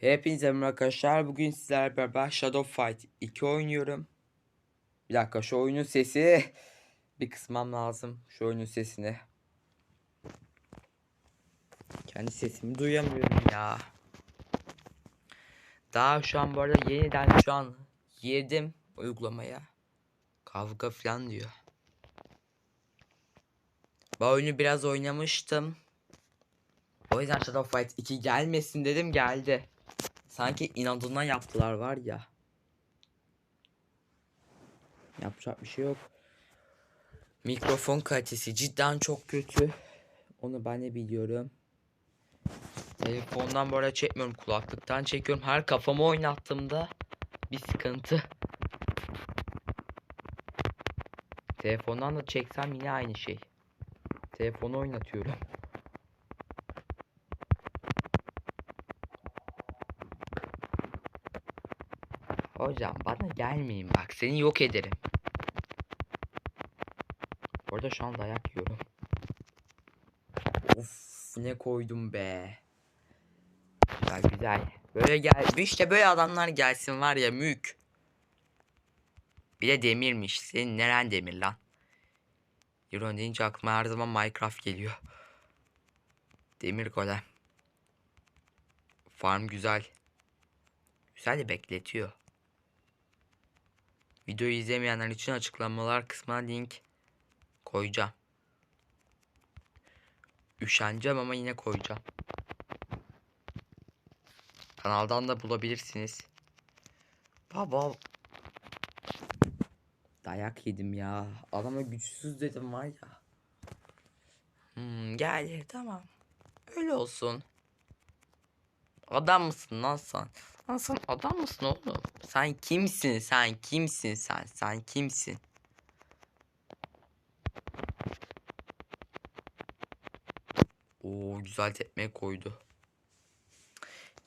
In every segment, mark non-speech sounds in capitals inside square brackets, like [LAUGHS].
Hepinize merhaba arkadaşlar. Bugün sizlerle beraber Shadow Fight 2 oynuyorum. Bir dakika şu oyunun sesi [LAUGHS] bir kısmam lazım. Şu oyunun sesini. Kendi sesimi duyamıyorum ya. Daha şu an bu arada yeniden şu an girdim uygulamaya. Kavga falan diyor. Bu oyunu biraz oynamıştım. O yüzden Shadow Fight 2 gelmesin dedim geldi. Sanki inadına yaptılar var ya. Yapacak bir şey yok. Mikrofon kalitesi cidden çok kötü. Onu ben de biliyorum. Telefondan arada çekmiyorum. Kulaklıktan çekiyorum. Her kafamı oynattığımda bir sıkıntı. Telefondan da çeksem yine aynı şey. Telefonu oynatıyorum. Hocam bana gelmeyin bak seni yok ederim. Orada şu an dayak yiyorum. Of ne koydum be. Güzel güzel. Böyle gel işte böyle adamlar gelsin var ya mük. Bir de demirmiş. Senin neren demir lan? Euro deyince aklıma her zaman Minecraft geliyor. Demir golem. Farm güzel. Güzel de bekletiyor. Videoyu izlemeyenler için açıklamalar kısmına link koyacağım. Üşeneceğim ama yine koyacağım. Kanaldan da bulabilirsiniz. Baba. Dayak yedim ya. Adama güçsüz dedim var ya. Hmm, gel tamam. Öyle olsun. Adam mısın lan sen? Lan sen adam mısın oğlum? Sen kimsin? Sen kimsin sen? Sen kimsin? Oo güzel tekme koydu.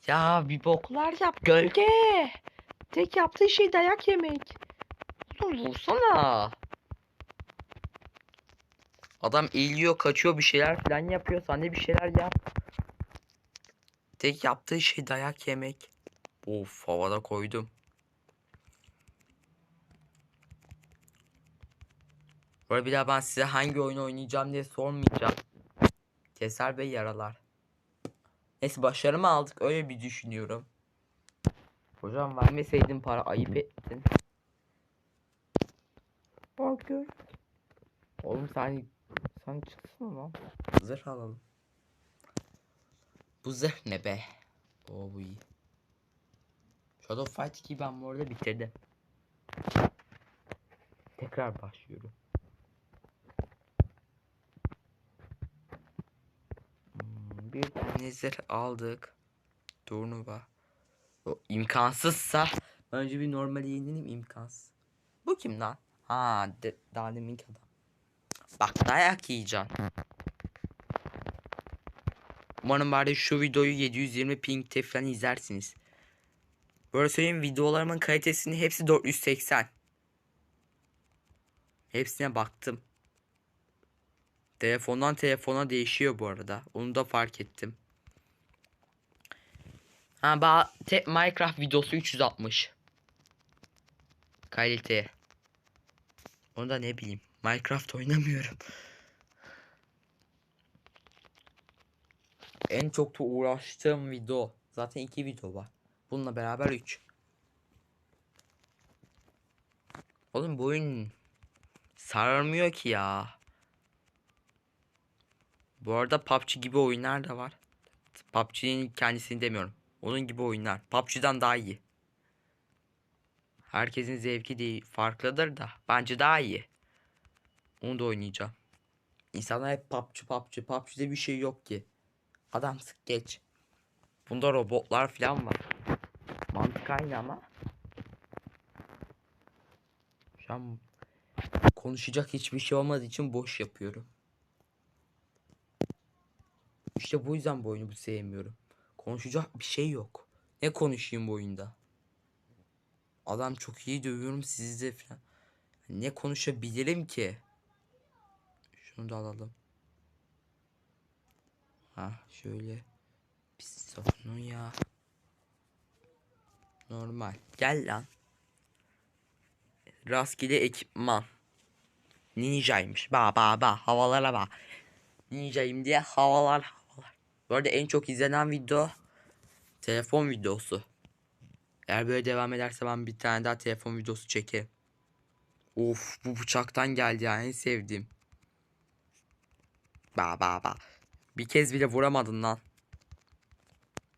Ya bir boklar yap gölge. Tek yaptığı şey dayak yemek. Oğlum vursana. Adam eğiliyor kaçıyor bir şeyler falan yapıyor. Sen de bir şeyler yap. Tek yaptığı şey dayak yemek. Of havada koydum. Böyle bir daha ben size hangi oyunu oynayacağım diye sormayacağım. Keser ve yaralar. Neyse başarı mı aldık öyle bir düşünüyorum. Hocam vermeseydin para ayıp ettin. Bak gör. Oğlum sen sen çıksana lan. Zırh alalım. Bu zırh ne be? Oo bu iyi. Shadow Fight 2'yi ben bu arada bitirdim. Tekrar başlıyorum. Hmm, bir tane zırh aldık. Turnuva. O imkansızsa önce bir normali yenileyim imkansız. Bu kim lan? Ha de, daha deminki adam. Bak dayak yiyeceksin. Umarım bari şu videoyu 720 ping'te falan izlersiniz. Böyle söyleyeyim videolarımın kalitesini hepsi 480. Hepsine baktım. Telefondan telefona değişiyor bu arada. Onu da fark ettim. Ha ba Minecraft videosu 360. Kalite. Onu da ne bileyim. Minecraft oynamıyorum. En çok da uğraştığım video. Zaten iki video var. Bununla beraber 3. Oğlum bu oyun sarmıyor ki ya. Bu arada PUBG gibi oyunlar da var. PUBG'nin kendisini demiyorum. Onun gibi oyunlar. PUBG'den daha iyi. Herkesin zevki değil farklıdır da bence daha iyi. Onu da oynayacağım. İnsanlar hep PUBG PUBG PUBG'de bir şey yok ki. Adam sık geç. Bunda robotlar falan var. Mantık aynı ama. Şu an konuşacak hiçbir şey olmadığı için boş yapıyorum. İşte bu yüzden bu oyunu sevmiyorum. Konuşacak bir şey yok. Ne konuşayım bu oyunda? Adam çok iyi dövüyorum sizi de falan. Ne konuşabilirim ki? Şunu da alalım. Ha şöyle. Pis ya. Normal. Gel lan. Rastgele ekipman. Ninja'ymış. Ba ba ba. Havalara bak. Ninja'yım diye havalar havalar. Bu arada en çok izlenen video telefon videosu. Eğer böyle devam ederse ben bir tane daha telefon videosu çekerim. Of bu bıçaktan geldi ya en sevdiğim. Ba ba ba. Bir kez bile vuramadın lan.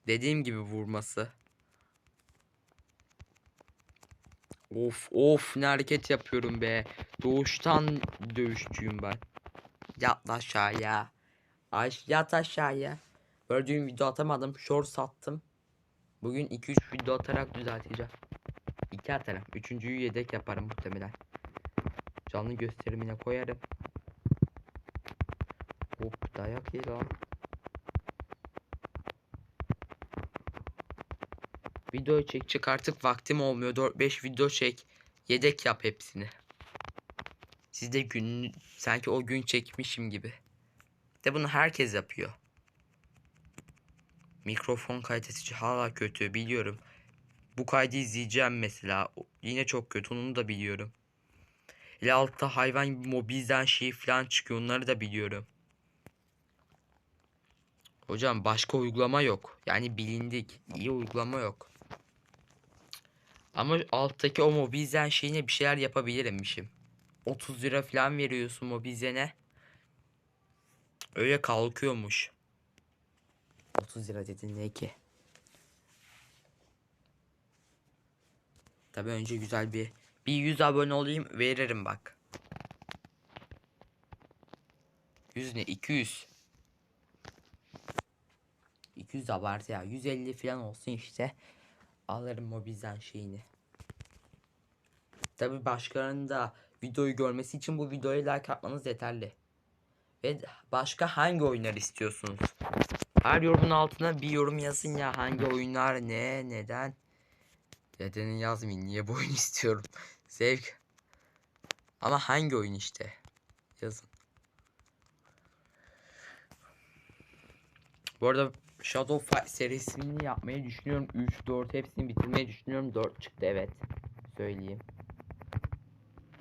Dediğim gibi vurması. Of of ne hareket yapıyorum be. Doğuştan dövüşçüyüm ben. Yat aşağıya. Aş yat aşağıya. Dün video atamadım. Short sattım. Bugün 2-3 video atarak düzelteceğim. 2 atarım. Üçüncüyü yedek yaparım muhtemelen. Canlı gösterimine koyarım. Hop dayak ye lan. Video çekecek artık vaktim olmuyor. 4-5 video çek. Yedek yap hepsini. Siz de gün sanki o gün çekmişim gibi. De bunu herkes yapıyor. Mikrofon kalitesi hala kötü biliyorum. Bu kaydı izleyeceğim mesela. Yine çok kötü onu da biliyorum. İle altta hayvan mobilden şey falan çıkıyor onları da biliyorum. Hocam başka uygulama yok. Yani bilindik. iyi uygulama yok. Ama alttaki o mobilzen şeyine bir şeyler yapabilirimmişim. 30 lira falan veriyorsun mobilzene. Öyle kalkıyormuş. 30 lira dedin ne ki? Tabi önce güzel bir bir 100 abone olayım veririm bak. 100 ne 200. 200 abartı ya 150 falan olsun işte. Alırım mobilden şeyini. Tabi başkalarının da videoyu görmesi için bu videoya like atmanız yeterli. Ve başka hangi oyunlar istiyorsunuz? Her yorumun altına bir yorum yazın ya. Hangi oyunlar ne neden? Nedenini yazmayın. Niye bu oyun [LAUGHS] istiyorum? Zevk. Ama hangi oyun işte? Yazın. Bu arada Shadow Fight serisini yapmayı düşünüyorum. 3, 4 hepsini bitirmeyi düşünüyorum. 4 çıktı evet. Söyleyeyim.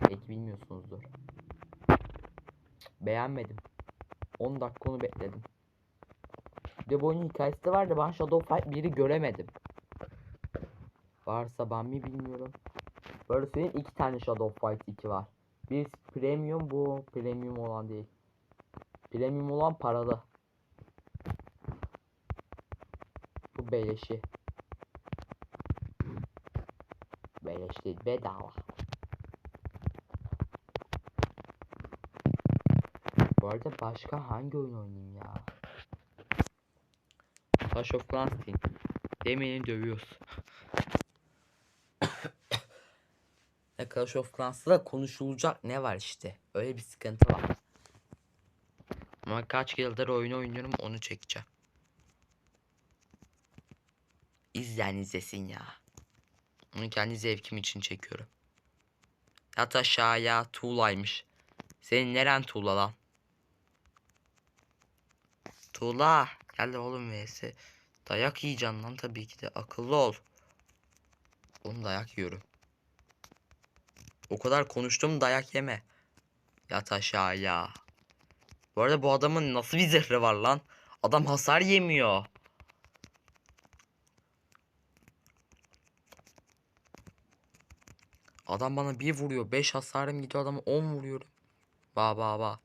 Belki bilmiyorsunuzdur. Beğenmedim. 10 dakika onu bekledim. De bu oyunun hikayesi de vardı. Ben Shadow Fight 1'i göremedim. Varsa ben mi bilmiyorum. Böyle söyleyeyim iki tane Shadow Fight 2 var. Bir premium bu premium olan değil. Premium olan paralı. Bu beleşi. Beleş değil bedava. Bu arada başka hangi oyun oynayayım ya? Clash of Clans değil. Demir'i dövüyoruz. [COUGHS] Ya Clash of Clans'ta da konuşulacak ne var işte. Öyle bir sıkıntı var. Ama kaç yıldır oyunu oynuyorum onu çekeceğim. İzleyen izlesin ya. Onu kendi zevkim için çekiyorum. Yat aşağıya tuğlaymış. Senin neren tuğla lan? Tuğla. Gel oğlum vs. Dayak yiyeceksin lan tabii ki de. Akıllı ol. Oğlum dayak yiyorum. O kadar konuştum dayak yeme. Yat aşağıya. Bu arada bu adamın nasıl bir zırhı var lan? Adam hasar yemiyor. Adam bana bir vuruyor. 5 hasarım gidiyor adamı 10 vuruyorum. Ba ba ba.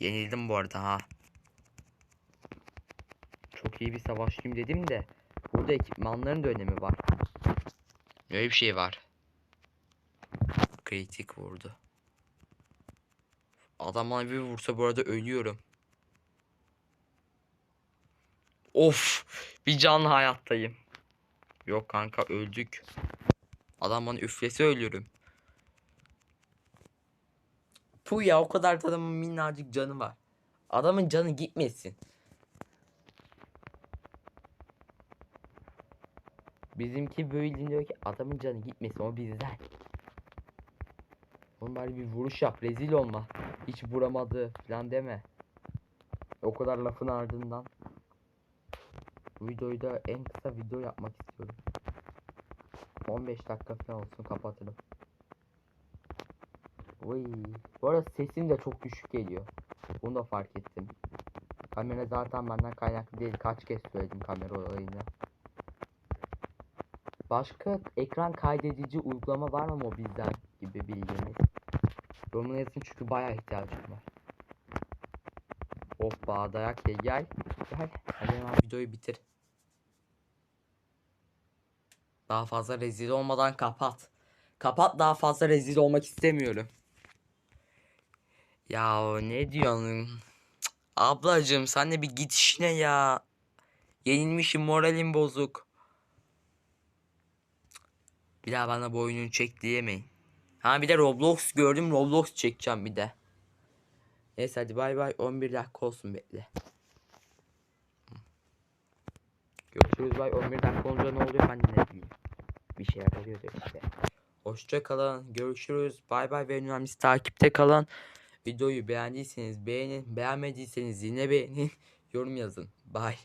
Yenildim bu arada ha. Çok iyi bir savaşçıyım dedim de. Burada ekipmanların da önemi var. Öyle bir şey var. Kritik vurdu. Adam bana bir vursa bu arada ölüyorum. Of! Bir canlı hayattayım. Yok kanka öldük. Adam bana üflese ölüyorum. Puh ya o kadar da adamın minnacık canı var. Adamın canı gitmesin. Bizimki böyle diyor ki adamın canı gitmesin o bizden. Oğlum bari bir vuruş yap rezil olma. Hiç vuramadı falan deme. O kadar lafın ardından. Videoyu da en kısa video yapmak istiyorum. 15 dakika falan olsun kapatırım. Uy. Bu arada sesim de çok düşük geliyor. Bunu da fark ettim. Kamera zaten benden kaynaklı değil. Kaç kez söyledim kamera olayını. Başka ekran kaydedici uygulama var mı mobilden gibi bildiğiniz? Yorumlara yazın çünkü bayağı ihtiyacım var. Hoppa dayak ye gel. Gel. Hadi hemen videoyu bitir. Daha fazla rezil olmadan kapat. Kapat daha fazla rezil olmak istemiyorum. Ya ne diyorsun? Cık, Ablacığım sen de bir git işine ya. Yenilmişim moralim bozuk. Bir daha bana bu oyunu çek diyemeyin. Ha bir de Roblox gördüm Roblox çekeceğim bir de. Neyse hadi bay bay 11 dakika olsun bekle. Görüşürüz bay 11 dakika olunca ne oluyor ben de ne bileyim. Bir şeyler oluyordu işte. Hoşça kalın. Görüşürüz. Bay bay ve önemlisi takipte kalın. Videoyu beğendiyseniz beğenin. Beğenmediyseniz yine beğenin. [LAUGHS] Yorum yazın. Bye.